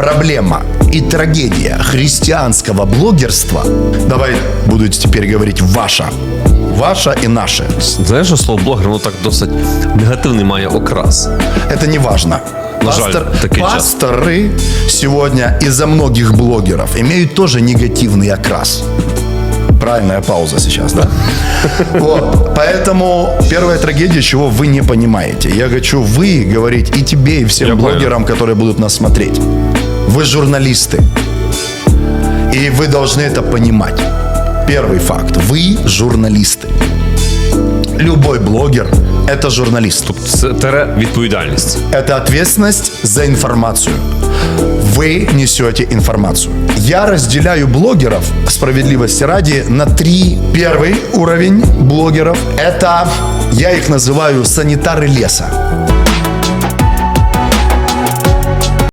проблема и трагедия христианского блогерства, давай буду теперь говорить ваша, ваша и наше. Знаєш, що слово блогер, воно так досить негативний має окрас. Это не важно. Жаль, такий час. пасторы сегодня из-за многих блогеров имеют тоже негативный окрас. Правильная пауза сейчас, да? Вот. Поэтому первая трагедия, чего вы не понимаете. Я хочу вы говорить и тебе, и всем Я понял. блогерам, которые будут нас смотреть. Вы журналисты. И вы должны это понимать. Первый факт. Вы журналисты. Любой блогер – это журналист. Це тере відповідальність. Это ответственность за информацию. Вы несете информацию. Я разделяю блогеров, справедливости ради, на три. Первый уровень блогеров – это, я их называю санитары леса.